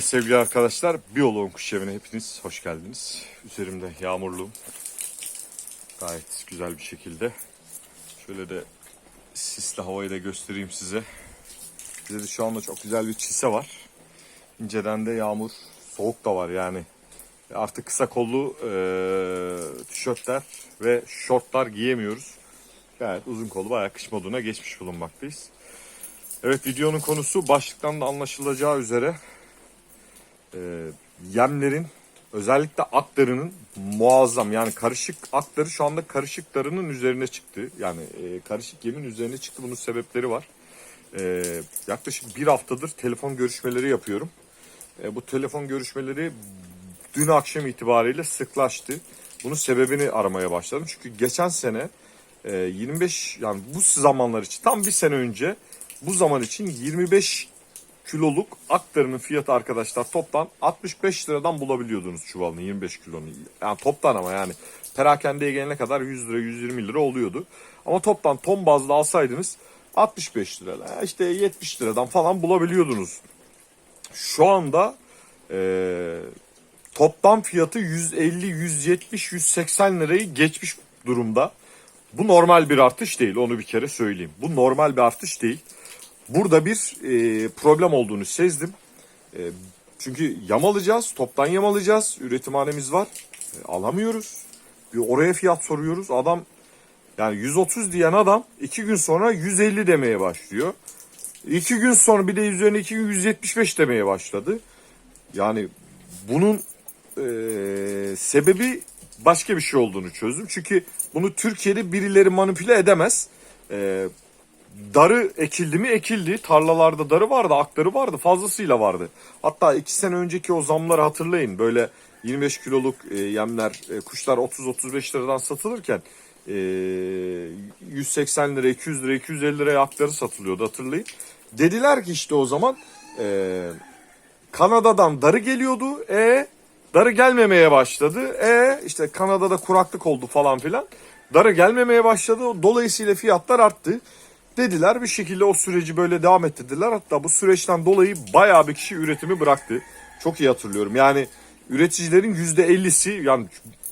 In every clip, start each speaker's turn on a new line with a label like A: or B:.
A: Evet sevgili arkadaşlar, Biyoloğun Kuş Evi'ne hepiniz hoş geldiniz. Üzerimde yağmurluğum. Gayet güzel bir şekilde. Şöyle de sisli havayı da göstereyim size. Bize de şu anda çok güzel bir çise var. İnceden de yağmur, soğuk da var yani. Artık kısa kollu e, tişörtler ve şortlar giyemiyoruz. Gayet uzun kollu bayağı kış moduna geçmiş bulunmaktayız. Evet videonun konusu başlıktan da anlaşılacağı üzere e, yemlerin özellikle aktarının muazzam yani karışık aktarı şu anda karışık darının üzerine çıktı. Yani e, karışık yemin üzerine çıktı. Bunun sebepleri var. E, yaklaşık bir haftadır telefon görüşmeleri yapıyorum. E, bu telefon görüşmeleri dün akşam itibariyle sıklaştı. Bunun sebebini aramaya başladım. Çünkü geçen sene e, 25 yani bu zamanlar için tam bir sene önce bu zaman için 25 kiloluk aktarının fiyatı arkadaşlar toptan 65 liradan bulabiliyordunuz çuvalını 25 kilonu. Yani toptan ama yani perakendeye gelene kadar 100 lira 120 lira oluyordu. Ama toptan ton bazlı alsaydınız 65 lira işte 70 liradan falan bulabiliyordunuz. Şu anda eee toptan fiyatı 150, 170, 180 lirayı geçmiş durumda. Bu normal bir artış değil onu bir kere söyleyeyim. Bu normal bir artış değil. Burada bir e, problem olduğunu sezdim. E, çünkü yamalayacağız, toptan yamalayacağız. Üretimhanemiz var. E, alamıyoruz. Bir oraya fiyat soruyoruz. Adam yani 130 diyen adam iki gün sonra 150 demeye başlıyor. İki gün sonra bir de üzerine iki gün 175 demeye başladı. Yani bunun e, sebebi başka bir şey olduğunu çözdüm. Çünkü bunu Türkiye'de birileri manipüle edemez. E, darı ekildi mi ekildi. Tarlalarda darı vardı, aktarı vardı, fazlasıyla vardı. Hatta iki sene önceki o zamları hatırlayın. Böyle 25 kiloluk e, yemler, e, kuşlar 30-35 liradan satılırken e, 180 lira, 200 lira, 250 liraya aktarı satılıyordu hatırlayın. Dediler ki işte o zaman e, Kanada'dan darı geliyordu. E darı gelmemeye başladı. E işte Kanada'da kuraklık oldu falan filan. Darı gelmemeye başladı. Dolayısıyla fiyatlar arttı. Dediler bir şekilde o süreci böyle devam ettirdiler. Hatta bu süreçten dolayı bayağı bir kişi üretimi bıraktı. Çok iyi hatırlıyorum. Yani üreticilerin %50'si yani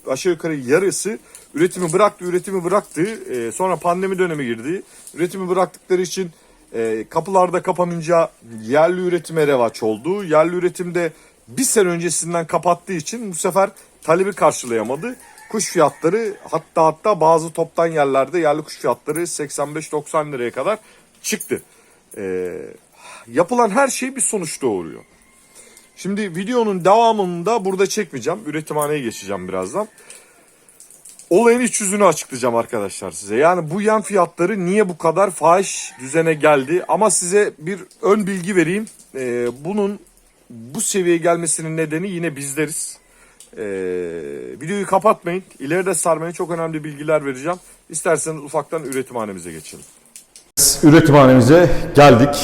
A: aşağı yukarı yarısı üretimi bıraktı, üretimi bıraktı. Ee, sonra pandemi dönemi girdi. Üretimi bıraktıkları için e, kapılarda kapanınca yerli üretime revaç oldu. Yerli üretimde bir sene öncesinden kapattığı için bu sefer talebi karşılayamadı. Kuş fiyatları hatta hatta bazı toptan yerlerde yerli kuş fiyatları 85-90 liraya kadar çıktı. Ee, yapılan her şey bir sonuç doğuruyor. Şimdi videonun devamını da burada çekmeyeceğim. Üretimhaneye geçeceğim birazdan. Olayın iç yüzünü açıklayacağım arkadaşlar size. Yani bu yem fiyatları niye bu kadar fahiş düzene geldi? Ama size bir ön bilgi vereyim. Ee, bunun bu seviyeye gelmesinin nedeni yine bizleriz. Ee, videoyu kapatmayın. İleride sarmayın. Çok önemli bilgiler vereceğim. İsterseniz ufaktan üretimhanemize geçelim.
B: Üretimhanemize geldik.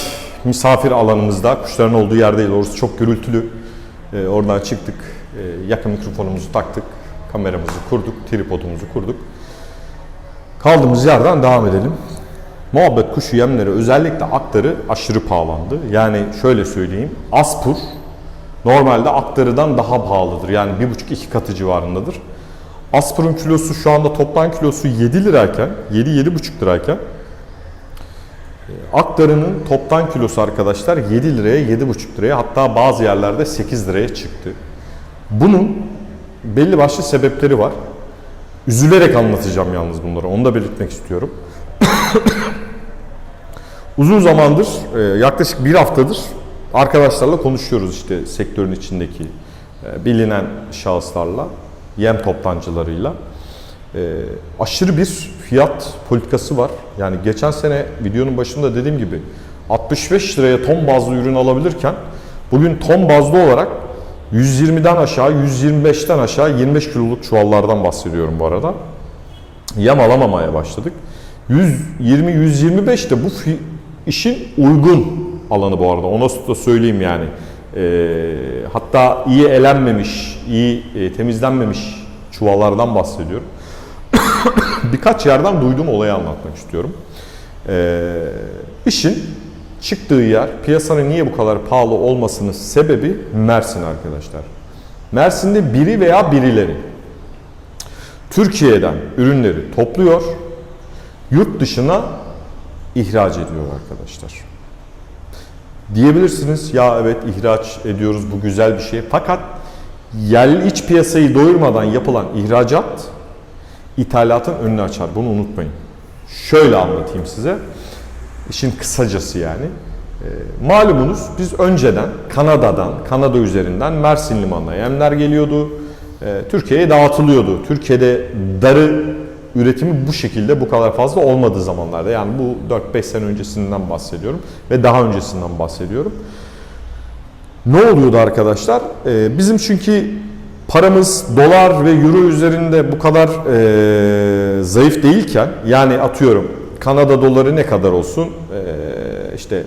B: Misafir alanımızda, kuşların olduğu yer değil. Orası çok gürültülü. Ee, oradan çıktık. Ee, yakın mikrofonumuzu taktık. Kameramızı kurduk. Tripodumuzu kurduk. Kaldığımız yerden devam edelim. Muhabbet kuşu yemleri özellikle aktarı aşırı pahalandı. Yani şöyle söyleyeyim. Aspur normalde aktarıdan daha pahalıdır. Yani bir buçuk iki katı civarındadır. Aspur'un kilosu şu anda toptan kilosu 7 lirayken, 7-7,5 lirayken Aktarının toptan kilosu arkadaşlar 7 liraya 7,5 liraya hatta bazı yerlerde 8 liraya çıktı. Bunun belli başlı sebepleri var. Üzülerek anlatacağım yalnız bunları. Onu da belirtmek istiyorum. Uzun zamandır, e, yaklaşık bir haftadır arkadaşlarla konuşuyoruz işte sektörün içindeki e, bilinen şahıslarla, yem toptancılarıyla. E, aşırı bir fiyat politikası var. Yani geçen sene videonun başında dediğim gibi 65 liraya ton bazlı ürün alabilirken bugün ton bazlı olarak 120'den aşağı, 125'ten aşağı 25 kiloluk çuvallardan bahsediyorum bu arada. Yem alamamaya başladık. 120-125 de bu işin uygun alanı bu arada. Onu da söyleyeyim yani. Ee, hatta iyi elenmemiş, iyi e, temizlenmemiş çuvallardan bahsediyorum. Birkaç yerden duyduğum olayı anlatmak istiyorum. Ee, işin çıktığı yer piyasanın niye bu kadar pahalı olmasının sebebi Mersin arkadaşlar. Mersin'de biri veya birileri Türkiye'den ürünleri topluyor, yurt dışına ihraç ediyor arkadaşlar. Diyebilirsiniz ya evet ihraç ediyoruz bu güzel bir şey. Fakat yerli iç piyasayı doyurmadan yapılan ihracat ithalatın önünü açar. Bunu unutmayın. Şöyle anlatayım size. İşin kısacası yani. E, malumunuz biz önceden Kanada'dan, Kanada üzerinden Mersin limanına yemler geliyordu. E, Türkiye'ye dağıtılıyordu. Türkiye'de darı üretimi bu şekilde bu kadar fazla olmadığı zamanlarda. Yani bu 4-5 sene öncesinden bahsediyorum ve daha öncesinden bahsediyorum. Ne oluyordu arkadaşlar? Ee, bizim çünkü paramız dolar ve euro üzerinde bu kadar e, zayıf değilken yani atıyorum Kanada doları ne kadar olsun? Ee, işte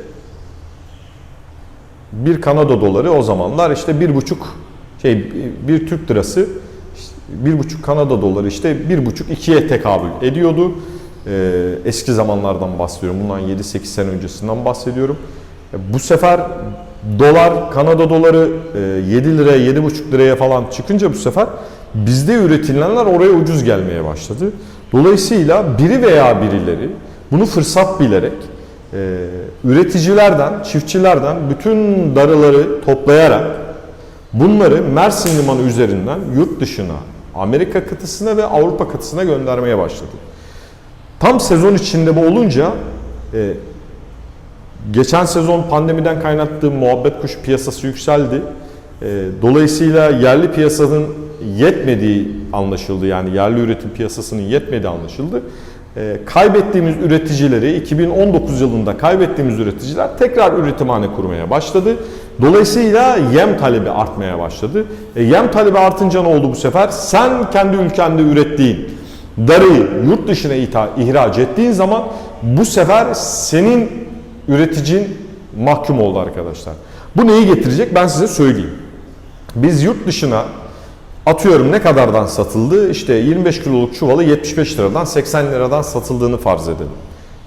B: bir Kanada doları o zamanlar işte bir buçuk şey bir Türk lirası işte bir buçuk Kanada doları işte bir buçuk ikiye tekabül ediyordu. Ee, eski zamanlardan bahsediyorum. Bundan 7-8 sene öncesinden bahsediyorum. E, Bu sefer dolar, Kanada doları e, 7 liraya, 7,5 liraya falan çıkınca bu sefer bizde üretilenler oraya ucuz gelmeye başladı. Dolayısıyla biri veya birileri bunu fırsat bilerek e, üreticilerden, çiftçilerden bütün darıları toplayarak bunları Mersin Limanı üzerinden yurt dışına, Amerika kıtasına ve Avrupa kıtasına göndermeye başladı. Tam sezon içinde bu olunca e, geçen sezon pandemiden kaynaklı muhabbet kuş piyasası yükseldi. E, dolayısıyla yerli piyasanın yetmediği anlaşıldı. Yani yerli üretim piyasasının yetmediği anlaşıldı. E, kaybettiğimiz üreticileri 2019 yılında kaybettiğimiz üreticiler tekrar üretimhane kurmaya başladı. Dolayısıyla yem talebi artmaya başladı. E, yem talebi artınca ne oldu bu sefer? Sen kendi ülkende ürettiğin darıyı yurt dışına ihraç ettiğin zaman bu sefer senin üreticin mahkum oldu arkadaşlar. Bu neyi getirecek ben size söyleyeyim. Biz yurt dışına atıyorum ne kadardan satıldı? İşte 25 kiloluk çuvalı 75 liradan 80 liradan satıldığını farz edelim.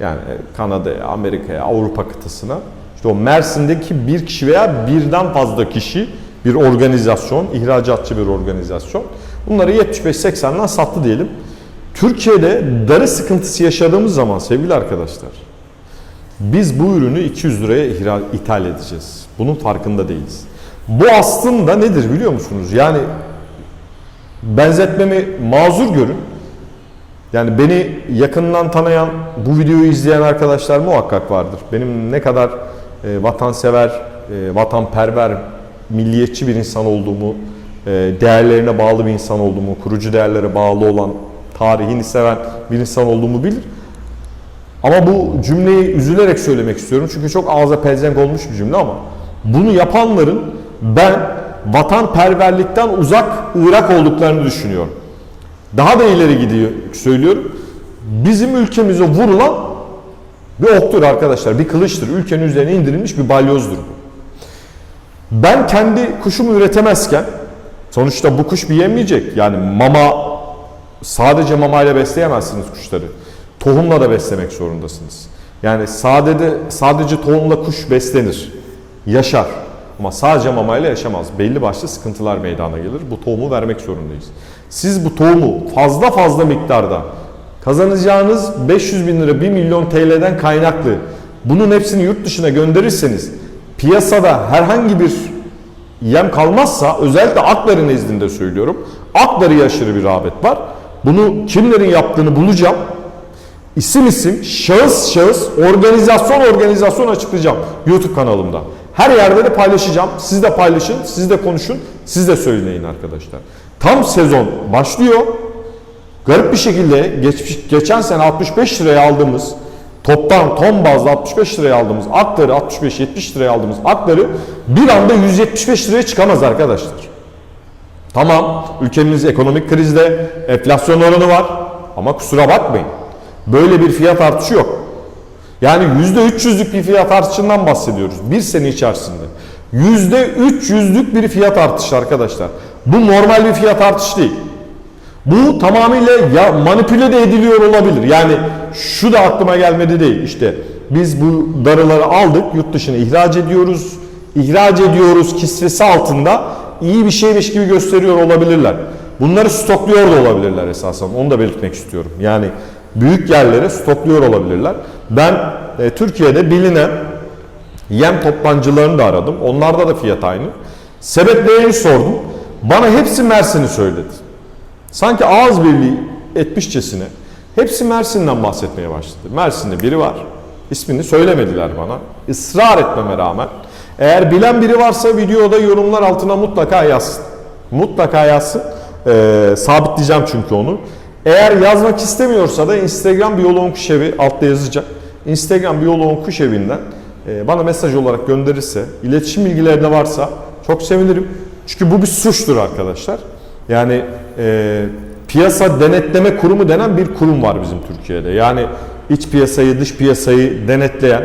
B: Yani Kanada'ya, Amerika'ya, Avrupa kıtasına. İşte o Mersin'deki bir kişi veya birden fazla kişi bir organizasyon, ihracatçı bir organizasyon. Bunları 75-80'den sattı diyelim. Türkiye'de darı sıkıntısı yaşadığımız zaman sevgili arkadaşlar biz bu ürünü 200 liraya ihra- ithal edeceğiz. Bunun farkında değiliz. Bu aslında nedir biliyor musunuz? Yani benzetmemi mazur görün. Yani beni yakından tanıyan, bu videoyu izleyen arkadaşlar muhakkak vardır. Benim ne kadar e, vatansever, e, vatanperver, milliyetçi bir insan olduğumu, e, değerlerine bağlı bir insan olduğumu, kurucu değerlere bağlı olan, tarihini seven bir insan olduğumu bilir. Ama bu cümleyi üzülerek söylemek istiyorum çünkü çok ağza pelzenk olmuş bir cümle ama bunu yapanların ben vatanperverlikten uzak Irak olduklarını düşünüyorum. Daha da ileri gidiyor söylüyorum. Bizim ülkemize vurulan bir oktur arkadaşlar, bir kılıçtır. Ülkenin üzerine indirilmiş bir balyozdur bu. Ben kendi kuşumu üretemezken sonuçta bu kuş bir yemeyecek. Yani mama sadece mamayla besleyemezsiniz kuşları. Tohumla da beslemek zorundasınız. Yani sadece sadece tohumla kuş beslenir. Yaşar. Ama sadece mamayla yaşamaz. Belli başlı sıkıntılar meydana gelir. Bu tohumu vermek zorundayız. Siz bu tohumu fazla fazla miktarda kazanacağınız 500 bin lira 1 milyon TL'den kaynaklı bunun hepsini yurt dışına gönderirseniz piyasada herhangi bir yem kalmazsa özellikle akların nezdinde söylüyorum. Akları aşırı bir rağbet var. Bunu kimlerin yaptığını bulacağım. İsim isim, şahıs şahıs, organizasyon organizasyon açıklayacağım YouTube kanalımda. Her yerde de paylaşacağım. Siz de paylaşın, siz de konuşun, siz de söyleyin arkadaşlar. Tam sezon başlıyor. Garip bir şekilde geçmiş, geçen sene 65 liraya aldığımız toptan ton bazlı 65 liraya aldığımız akları 65-70 liraya aldığımız akları bir anda 175 liraya çıkamaz arkadaşlar. Tamam ülkemiz ekonomik krizde enflasyon oranı var ama kusura bakmayın. Böyle bir fiyat artışı yok. Yani %300'lük bir fiyat artışından bahsediyoruz bir sene içerisinde. %300'lük bir fiyat artışı arkadaşlar. Bu normal bir fiyat artışı değil. Bu tamamıyla ya manipüle de ediliyor olabilir. Yani şu da aklıma gelmedi değil. İşte biz bu darıları aldık, yurt dışına ihraç ediyoruz. İhraç ediyoruz kisvesi altında iyi bir şeymiş gibi gösteriyor olabilirler. Bunları stokluyor da olabilirler esasen. Onu da belirtmek istiyorum. Yani büyük yerlere stokluyor olabilirler. Ben e, Türkiye'de bilinen yem toptancılarını da aradım. Onlarda da fiyat aynı. Sebeplerini sordum. Bana hepsi Mersin'i söyledi. Sanki ağız birliği etmişçesine hepsi Mersin'den bahsetmeye başladı. Mersin'de biri var. İsmini söylemediler bana. Israr etmeme rağmen. Eğer bilen biri varsa videoda yorumlar altına mutlaka yazsın. Mutlaka yazsın. Ee, sabitleyeceğim çünkü onu. Eğer yazmak istemiyorsa da Instagram Biyoloğun Kuşevi altta yazacak. Instagram Biyoloğun Kuşevi'nden e, bana mesaj olarak gönderirse, iletişim bilgileri de varsa çok sevinirim. Çünkü bu bir suçtur arkadaşlar. Yani e, piyasa denetleme kurumu denen bir kurum var bizim Türkiye'de. Yani iç piyasayı, dış piyasayı denetleyen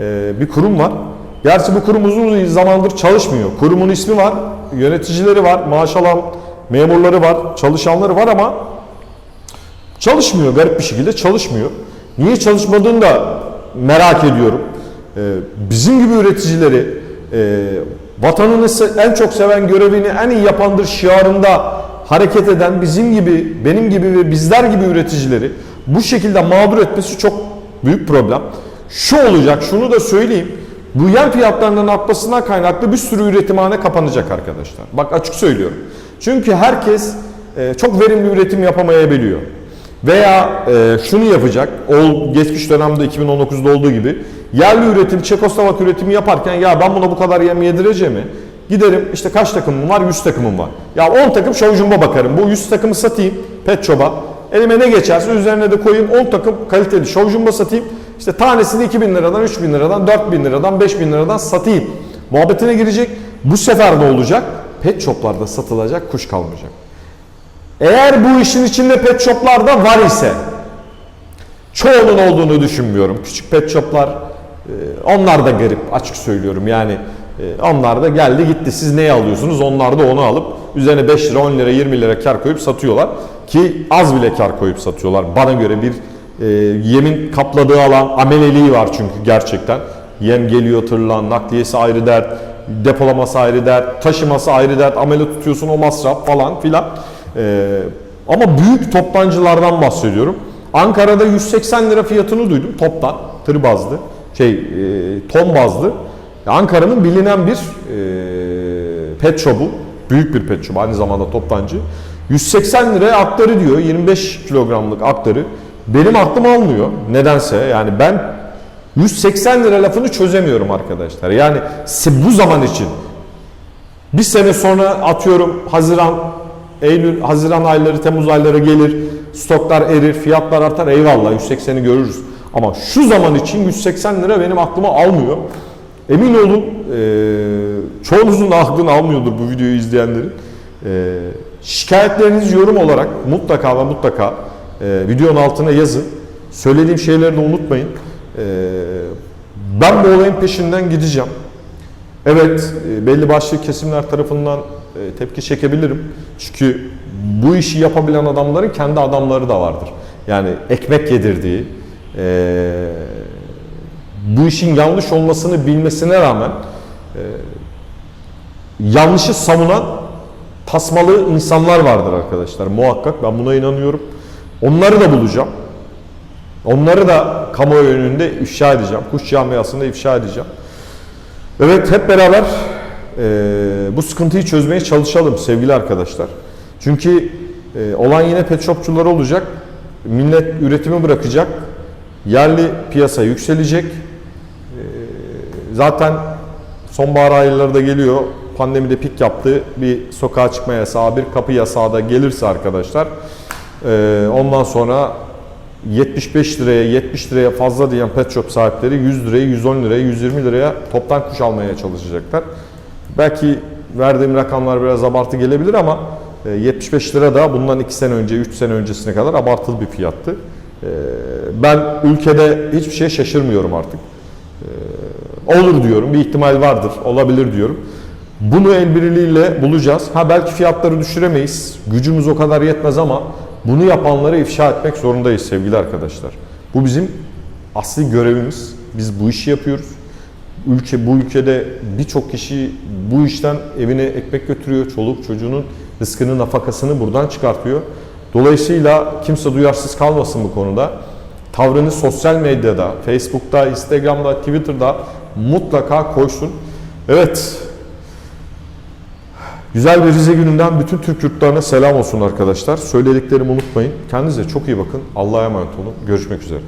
B: e, bir kurum var. Gerçi bu kurum uzun zamandır çalışmıyor. Kurumun ismi var, yöneticileri var, maaş alan memurları var, çalışanları var ama çalışmıyor. Garip bir şekilde çalışmıyor. Niye çalışmadığını da merak ediyorum. Ee, bizim gibi üreticileri e, vatanını en çok seven görevini en iyi yapandır şiarında hareket eden bizim gibi, benim gibi ve bizler gibi üreticileri bu şekilde mağdur etmesi çok büyük problem. Şu olacak, şunu da söyleyeyim. Bu yem fiyatlarının artmasından kaynaklı bir sürü üretimhane kapanacak arkadaşlar. Bak açık söylüyorum. Çünkü herkes e, çok verimli üretim yapamayabiliyor. Veya e, şunu yapacak, o geçmiş dönemde 2019'da olduğu gibi yerli üretim, Çekoslovak üretimi yaparken ya ben buna bu kadar yem yedireceğim mi? Giderim işte kaç takımım var? 100 takımım var. Ya 10 takım şovjumba bakarım. Bu 100 takımı satayım pet shop'a. Elime ne geçerse üzerine de koyayım 10 takım kaliteli şovjumba satayım. İşte tanesini 2000 liradan, 3000 liradan, 4000 liradan, 5000 liradan satayım. Muhabbetine girecek. Bu sefer ne olacak? Pet shop'larda satılacak kuş kalmayacak. Eğer bu işin içinde pet shop'lar da var ise çoğunun olduğunu düşünmüyorum. Küçük pet shop'lar e, onlar da garip açık söylüyorum. Yani e, onlar da geldi gitti. Siz neyi alıyorsunuz? Onlar da onu alıp üzerine 5 lira, 10 lira, 20 lira kar koyup satıyorlar. Ki az bile kar koyup satıyorlar. Bana göre bir e, yemin kapladığı alan ameleliği var çünkü gerçekten. Yem geliyor tırlan, nakliyesi ayrı dert, depolaması ayrı dert, taşıması ayrı dert, amele tutuyorsun o masraf falan filan. Ee, ama büyük toptancılardan bahsediyorum. Ankara'da 180 lira fiyatını duydum toptan, tır bazlı, şey e, ton bazlı. Ankara'nın bilinen bir e, pet shop'u, büyük bir pet shop aynı zamanda toptancı. 180 liraya aktarı diyor, 25 kilogramlık aktarı. Benim aklım almıyor nedense yani ben 180 lira lafını çözemiyorum arkadaşlar. Yani bu zaman için bir sene sonra atıyorum Haziran, Eylül, Haziran ayları, Temmuz ayları gelir. Stoklar erir, fiyatlar artar. Eyvallah 180'i görürüz. Ama şu zaman için 180 lira benim aklıma almıyor. Emin olun e, çoğunuzun aklını almıyordur bu videoyu izleyenlerin. E, şikayetlerinizi yorum olarak mutlaka ve mutlaka e, videonun altına yazın. Söylediğim şeyleri de unutmayın. E, ben bu olayın peşinden gideceğim. Evet, e, belli başlı kesimler tarafından tepki çekebilirim. Çünkü bu işi yapabilen adamların kendi adamları da vardır. Yani ekmek yedirdiği, e, bu işin yanlış olmasını bilmesine rağmen yanlışı savunan tasmalı insanlar vardır arkadaşlar muhakkak. Ben buna inanıyorum. Onları da bulacağım. Onları da kamuoyu önünde ifşa edeceğim. Kuş camiasında ifşa edeceğim. Evet hep beraber e, bu sıkıntıyı çözmeye çalışalım sevgili arkadaşlar. Çünkü e, olan yine pet shopçular olacak. Millet üretimi bırakacak. Yerli piyasa yükselecek. E, zaten sonbahar ayları da geliyor. Pandemide pik yaptı. Bir sokağa çıkma yasağı, bir kapı yasağı da gelirse arkadaşlar. e, ondan sonra 75 liraya 70 liraya fazla diyen pet shop sahipleri 100 liraya 110 liraya 120 liraya toptan kuş almaya çalışacaklar. Belki verdiğim rakamlar biraz abartı gelebilir ama e, 75 lira da bundan 2 sene önce 3 sene öncesine kadar abartılı bir fiyattı. E, Ben ülkede hiçbir şeye şaşırmıyorum artık. E, Olur diyorum bir ihtimal vardır olabilir diyorum. Bunu el birliğiyle bulacağız. Ha belki fiyatları düşüremeyiz. Gücümüz o kadar yetmez ama bunu yapanları ifşa etmek zorundayız sevgili arkadaşlar. Bu bizim asli görevimiz. Biz bu işi yapıyoruz. Ülke bu ülkede birçok kişi bu işten evine ekmek götürüyor. Çoluk çocuğunun rızkını, nafakasını buradan çıkartıyor. Dolayısıyla kimse duyarsız kalmasın bu konuda. Tavrını sosyal medyada, Facebook'ta, Instagram'da, Twitter'da mutlaka koysun. Evet, Güzel bir Rize gününden bütün Türk yurtlarına selam olsun arkadaşlar. Söylediklerimi unutmayın. Kendinize çok iyi bakın. Allah'a emanet olun. Görüşmek üzere.